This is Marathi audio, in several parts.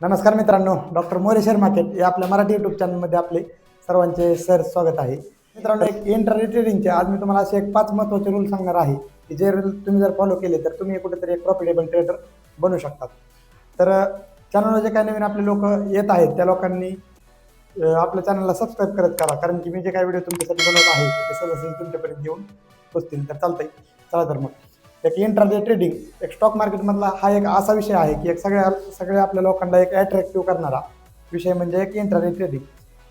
नमस्कार मित्रांनो डॉक्टर मोरे शेअर मार्केट या आपल्या मराठी युट्यूब चॅनलमध्ये आपले सर्वांचे सर स्वागत आहे. मित्रांनो एक इंटरने ट्रेडिंगचे आज मी तुम्हाला असे एक पाच महत्त्वाचे रूल सांगणार आहे की जे रूल तुम्ही जर फॉलो केले तर तुम्ही कुठेतरी एक प्रॉफिटेबल ट्रेडर बनू शकतात. तर चॅनलवर जे काही नवीन आपले लोक येत आहेत त्या लोकांनी आपल्या चॅनलला सबस्क्राईब करत करा. कारण की मी जे काही व्हिडिओ तुमच्यासाठी बनवत आहे ते सदस्य तुमच्यापर्यंत घेऊन पोचतील. तर चालतंय. चला तर मग. एक इंट्राडे ट्रेडिंग एक स्टॉक मार्केटमधला हा एक असा विषय आहे की एक सगळ्या सगळ्या आपल्या लोकांना एक अट्रॅक्टिव्ह करणारा विषय म्हणजे एक इंट्राडे ट्रेडिंग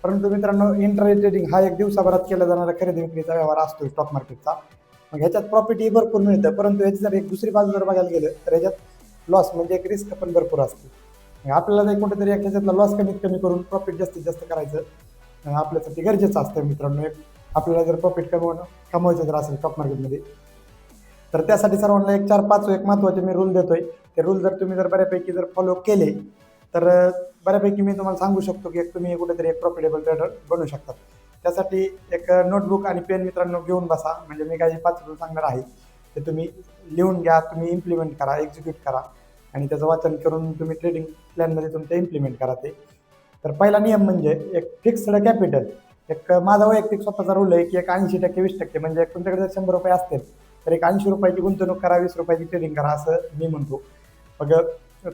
परंतु मित्रांनो इंट्राडे ट्रेडिंग हा एक दिवसाभरात केला जाणारा खरेदी विक्रीचा व्यवहार असतो स्टॉक मार्केटचा मग ह्याच्यात प्रॉफिटही भरपूर मिळतं परंतु ह्याची जर एक दुसरी बाजू जर बघायला गेलं तर ह्याच्यात लॉस म्हणजे एक रिस्क पण भरपूर असते. मग आपल्याला जर कुठेतरी एक ह्याच्यातला लॉस कमीत कमी करून प्रॉफिट जास्तीत जास्त करायचं आपल्यासाठी गरजेचं असतं मित्रांनो. एक आपल्याला जर प्रॉफिट कमवणं कमवायचं जर असेल स्टॉक मार्केटमध्ये तर त्यासाठी सर्वांना एक चार पाच एक महत्त्वाचे मी रूल देतोय. ते रूल जर तुम्ही जर बऱ्यापैकी जर फॉलो केले तर बऱ्यापैकी मी तुम्हाला सांगू शकतो की एक तुम्ही कुठेतरी एक प्रॉफिटेबल ट्रेडर बनू शकतात त्यासाठी एक नोटबुक आणि पेन मित्रांनो घेऊन बसा. म्हणजे मी काही पाच रूल सांगणार आहे ते तुम्ही लिहून घ्या तुम्ही इम्प्लिमेंट करा एक्झिक्यूट करा. आणि त्याचं वाचन करून तुम्ही ट्रेडिंग प्लॅनमध्ये तुमचं इम्प्लिमेंट करा ते. तर पहिला नियम म्हणजे एक फिक्स्ड कॅपिटल एक माझा वैयक्तिक स्वतःचा रूल आहे की एक ऐंशी टक्के वीस टक्के म्हणजे तुमच्याकडे जर शंभर रुपये असतील तर एक ऐंशी रुपयाची गुंतवणूक करा वीस रुपयाची ट्रेडिंग करा असं मी म्हणतो. मग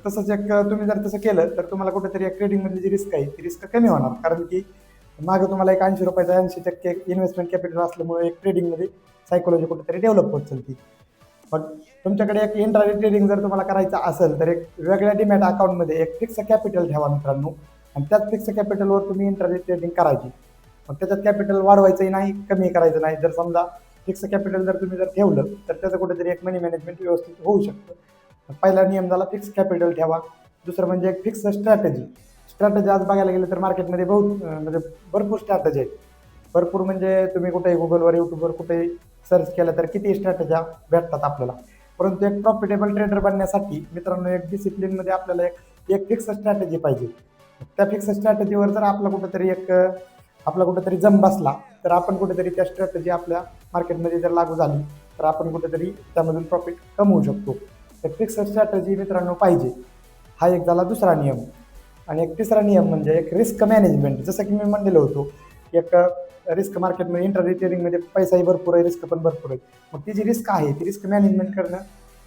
तसंच एक तुम्ही जर तसं केलं तर तुम्हाला कुठेतरी एक ट्रेडिंगमधली जी रिस्क आहे ती रिस्क कमी होणार. कारण की मागे तुम्हाला एक ऐंशी रुपयाचा ऐंशी टक्के इन्व्हेस्टमेंट कॅपिटल असल्यामुळे एक ट्रेडिंगमध्ये सायकोलॉजी कुठेतरी डेव्हलप होत चालती. मग तुमच्याकडे एक इंट्राडे ट्रेडिंग जर तुम्हाला करायचं असेल तर एक वेगळ्या डिमॅट अकाउंटमध्ये एक फिक्स कॅपिटल ठेवा मित्रांनो. आणि त्याच फिक्स कॅपिटलवर तुम्ही इंट्राडे ट्रेडिंग करायची. मग त्याच्यात कॅपिटल वाढवायचंही नाही कमी करायचं नाही. जर समजा फिक्स कॅपिटल जर तुम्ही जर ठेवलं तर त्याचं कुठेतरी एक मनी मॅनेजमेंट व्यवस्थित होऊ शकतं. पहिला नियम झाला फिक्स कॅपिटल ठेवा. दुसरं म्हणजे एक फिक्स स्ट्रॅटेजी स्ट्रॅटेजी आज बघायला गेलं तर मार्केटमध्ये बहुत म्हणजे भरपूर स्ट्रॅटेजी आहेत. भरपूर म्हणजे तुम्ही कुठेही गुगलवर यूट्यूबवर कुठेही सर्च केलं तर किती स्ट्रॅटेज्या भेटतात आपल्याला. परंतु एक प्रॉफिटेबल ट्रेडर बनण्यासाठी मित्रांनो एक डिसिप्लिनमध्ये आपल्याला एक एक फिक्स स्ट्रॅटेजी पाहिजे. त्या फिक्स स्ट्रॅटेजीवर जर आपला कुठेतरी एक आपला कुठेतरी जम बसला तर आपण कुठेतरी त्या स्ट्रॅटेजी आपल्या मार्केटमध्ये जर लागू झाली तर आपण कुठेतरी त्यामधून प्रॉफिट कमवू शकतो. तर फिक्स स्ट्रॅटेजी मित्रांनो पाहिजे. हा एक झाला दुसरा नियम. आणि एक तिसरा नियम म्हणजे एक रिस्क मॅनेजमेंट जसं की मी म्हणलेलो होतो एक रिस्क मार्केटमध्ये इंटर रिटेलिंगमध्ये पैसाही भरपूर आहे रिस्क पण भरपूर आहे. मग ती जी रिस्क आहे ती रिस्क मॅनेजमेंट करणं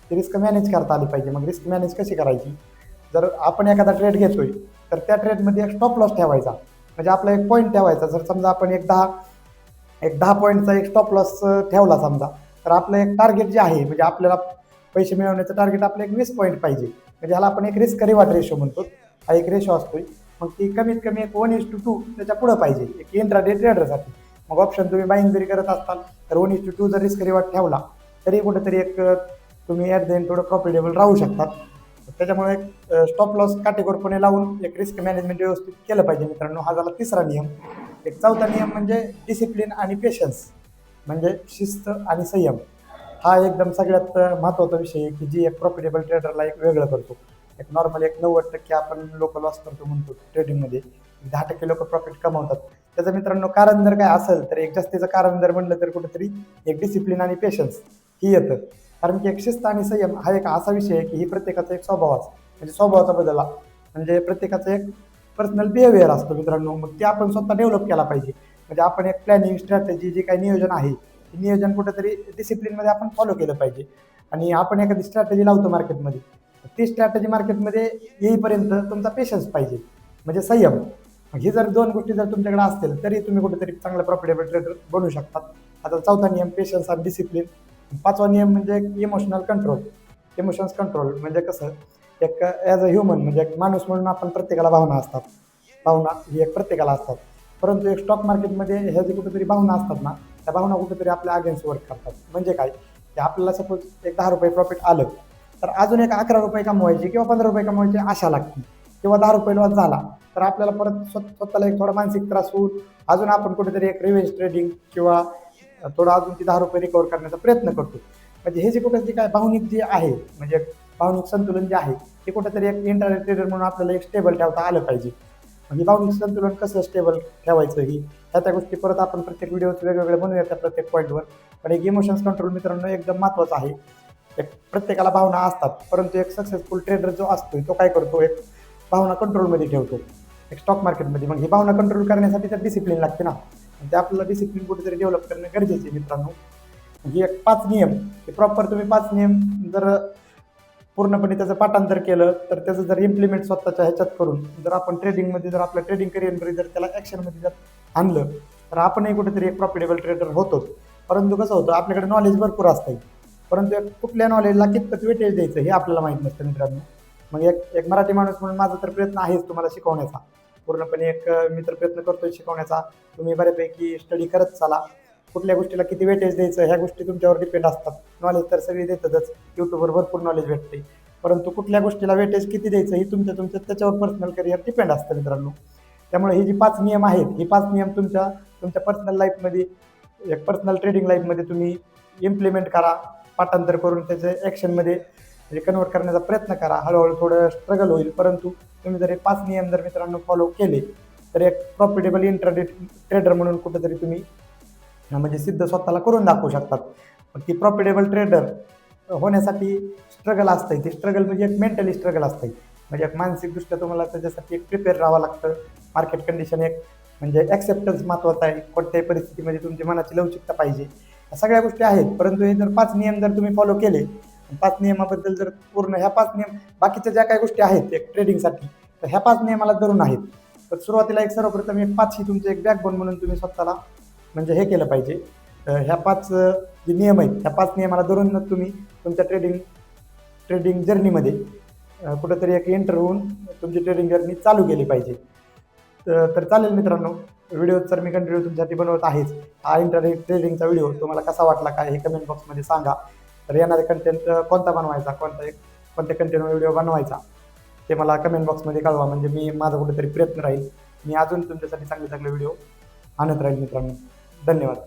ती रिस्क मॅनेज करता आली पाहिजे. मग रिस्क मॅनेज कशी करायची? जर आपण एखादा ट्रेड घेतोय तर त्या ट्रेडमध्ये एक स्टॉप लॉस ठेवायचा. म्हणजे आपला एक पॉईंट ठेवायचा. जर समजा आपण एक दहा एक दहा पॉईंटचा एक स्टॉप लॉस ठेवला समजा तर आपलं एक टार्गेट जे आहे म्हणजे आपल्याला पैसे मिळवण्याचं टार्गेट आपलं एक वीस पॉईंट पाहिजे. म्हणजे ह्याला आपण एक रिस्क रिवार्ड रेशो म्हणतो. हा एक रेशो असतोय. मग ती कमीत कमी एक वन इज टू टू त्याच्या पुढं पाहिजे. एक इंट्राडे ट्रेडरसाठी मग ऑप्शन तुम्ही बाईंग जरी करत असाल तर वन इज टू टू जर रिस्क रिवार्ड ठेवला तरी कुठेतरी एक तुम्ही ॲट द एंड थोडं प्रॉफिटेबल राहू शकतात. त्याच्यामुळे एक स्टॉप लॉस काटेकोरपणे लावून एक रिस्क मॅनेजमेंट व्यवस्थित केलं पाहिजे मित्रांनो. हा झाला तिसरा नियम. एक चौथा नियम म्हणजे डिसिप्लिन आणि पेशन्स म्हणजे शिस्त आणि संयम. हा एकदम सगळ्यात महत्त्वाचा विषय आहे की जी एक प्रॉफिटेबल ट्रेडरला एक वेगळं करतो. एक नॉर्मल एक नव्वद टक्के आपण लोक लॉस करतो म्हणतो ट्रेडिंगमध्ये दहा टक्के लोक प्रॉफिट कमावतात. त्याचं मित्रांनो कारण जर काय असेल तर एक जास्तीचं कारण जर म्हणलं तर कुठेतरी एक डिसिप्लिन आणि पेशन्स ही येतं. कारण की एक शिस्त आणि संयम हा एक असा विषय आहे की ही प्रत्येकाचा एक स्वभाव म्हणजे स्वभावाचा बदल म्हणजे प्रत्येकाचा एक पर्सनल बिहेवियर असतो मित्रांनो. मग ते आपण स्वतः डेव्हलप केला पाहिजे. म्हणजे आपण एक प्लॅनिंग स्ट्रॅटेजी जे काही नियोजन आहे ते नियोजन कुठेतरी डिसिप्लिनमध्ये आपण फॉलो केलं पाहिजे. आणि आपण एखादी स्ट्रॅटेजी लावतो मार्केटमध्ये ती स्ट्रॅटेजी मार्केटमध्ये येईपर्यंत तुमचा पेशन्स पाहिजे. म्हणजे संयम. मग हे जर दोन गोष्टी जर तुमच्याकडे असतील तरी तुम्ही कुठेतरी चांगलं प्रॉफिटेबल ट्रेडर बनू शकतात. आता चौथा नियम पेशन्स आणि डिसिप्लिन पाचवा नियम म्हणजे इमोशनल कंट्रोल इमोशन्स कंट्रोल म्हणजे कसं एक ॲज अ ह्युमन म्हणजे एक माणूस म्हणून आपण प्रत्येकाला भावना असतात. भावना ही एक प्रत्येकाला असतात. परंतु एक स्टॉक मार्केटमध्ये ह्या जे कुठेतरी भावना असतात ना त्या भावना कुठेतरी आपल्या अगेन्स्ट वर्क करतात. म्हणजे काय? की आपल्याला सपोज एक दहा रुपये प्रॉफिट आलं तर अजून एक अकरा रुपये कमवायची किंवा पंधरा रुपये कमवायची आशा लागते. किंवा दहा रुपये लॉस झाला तर आपल्याला परत स्वतःला एक थोडा मानसिक त्रास होऊन अजून आपण कुठेतरी एक रिव्हेंज ट्रेडिंग किंवा थोडा अजून ती दहा रुपये रिकवर करण्याचा प्रयत्न करतो. म्हणजे हे जे कुठे जे काय भावनिक जे आहे म्हणजे भावनिक संतुलन जे आहे ते कुठेतरी एक इंटरनेट ट्रेडर म्हणून आपल्याला एक स्टेबल ठेवता आलं पाहिजे. म्हणजे भावनिक संतुलन कसं स्टेबल ठेवायचं ही? ह्या त्या गोष्टी परत आपण प्रत्येक व्हिडिओज वेगवेगळे बनवूया त्या प्रत्येक पॉईंटवर पण एक इमोशन्स कंट्रोल मित्रांनो एकदम महत्त्वाचं आहे. एक प्रत्येकाला भावना असतात परंतु एक सक्सेसफुल ट्रेडर जो असतो तो काय करतो? एक भावना कंट्रोलमध्ये ठेवतो. एक स्टॉक मार्केटमध्ये मग ही भावना कंट्रोल करण्यासाठी तर डिसिप्लिन लागते ना. आणि ते आपल्याला डिसिप्लिन कुठेतरी डेव्हलप करणं गरजेचे आहे मित्रांनो. हे एक पाच नियम हे प्रॉपर तुम्ही पाच नियम जर पूर्णपणे त्याचं पाठांतर केलं तर त्याचं जर इम्प्लिमेंट स्वतःच्या ह्याच्यात करून जर आपण ट्रेडिंगमध्ये जर आपल्या ट्रेडिंग करिअरमध्ये जर त्याला ॲक्शनमध्ये जर आणलं तर आपणही कुठेतरी एक प्रॉफिटेबल ट्रेडर होतो परंतु कसं होतं आपल्याकडे नॉलेज भरपूर असतं परंतु कुठल्या नॉलेजला कितपत वेटेज द्यायचं हे आपल्याला माहीत नसतं मित्रांनो. मग एक एक मराठी माणूस म्हणून माझा तर प्रयत्न आहेच तुम्हाला शिकवण्याचा. पूर्णपणे एक मी तर प्रयत्न करतोय शिकवण्याचा. तुम्ही बऱ्यापैकी स्टडी करत चाला. कुठल्या गोष्टीला किती वेटेज द्यायचं ह्या गोष्टी तुमच्यावर डिपेंड असतात. नॉलेज तर सगळी देतातच. यूट्यूबवर भरपूर नॉलेज भेटते परंतु कुठल्या गोष्टीला वेटेज किती द्यायचं ही तुमच्या तुमच्या त्याच्यावर पर्सनल करिअर डिपेंड असतं मित्रांनो. त्यामुळे ही जी पाच नियम आहेत ही पाच नियम तुमच्या तुमच्या पर्सनल लाईफमध्ये एक पर्सनल ट्रेडिंग लाईफमध्ये तुम्ही इम्प्लिमेंट करा. पाठांतर करून त्याचे ॲक्शनमध्ये म्हणजे कन्वर्ट करण्याचा प्रयत्न करा. हळूहळू थोडं स्ट्रगल होईल. परंतु तुम्ही जर हे पाच नियम जर मित्रांनो फॉलो केले तर एक प्रॉफिटेबल इंटरडे ट्रेडर म्हणून कुठेतरी तुम्ही म्हणजे सिद्ध स्वतःला करून दाखवू शकतात. पण ती प्रॉफिटेबल ट्रेडर होण्यासाठी स्ट्रगल असतं ते स्ट्रगल म्हणजे एक मेंटली स्ट्रगल असतं म्हणजे एक मानसिकदृष्ट्या तुम्हाला त्याच्यासाठी एक प्रिपेअर राहावं लागतं. मार्केट कंडिशन एक म्हणजे ॲक्सेप्टन्स महत्त्वाचं आहे. कोणत्याही परिस्थितीमध्ये तुमची मनाची लवचिकता पाहिजे. या सगळ्या गोष्टी आहेत. परंतु हे जर पाच नियम जर तुम्ही फॉलो केले पाच नियमाबद्दल जर पूर्ण ह्या पाच नियम बाकीच्या ज्या काही गोष्टी आहेत एक ट्रेडिंगसाठी तर ह्या पाच नियमाला धरून आहेत. तर सुरुवातीला एक सर्वप्रथम एक पाच ही तुमचे एक बॅकबोन म्हणून तुम्ही स्वतःला म्हणजे हे केलं पाहिजे. ह्या पाच जे नियम आहेत ह्या पाच नियमाला धरून तुम्ही तुमच्या ट्रेडिंग ट्रेडिंग जर्नीमध्ये कुठंतरी एक एंटर होऊन तुमची ट्रेडिंग जर्नी चालू केली पाहिजे. तर तर चालेल मित्रांनो व्हिडिओ तर मी कंटिन्यू तुमच्यासाठी बनवत आहेच. हा इंटरनेट ट्रेडिंगचा व्हिडिओ तुम्हाला कसा वाटला काय हे कमेंट बॉक्समध्ये सांगा. तर येणारे कंटेंट कोणता बनवायचा? कोणता एक कोणत्या कंटेंट व्हिडिओ बनवायचा? ते मला कमेंट बॉक्समध्ये कळवा. म्हणजे मी माझा कुठेतरी प्रयत्न राहील. मी अजून तुमच्यासाठी चांगले चांगले व्हिडिओ आणत राहील मित्रांनो. धन्यवाद.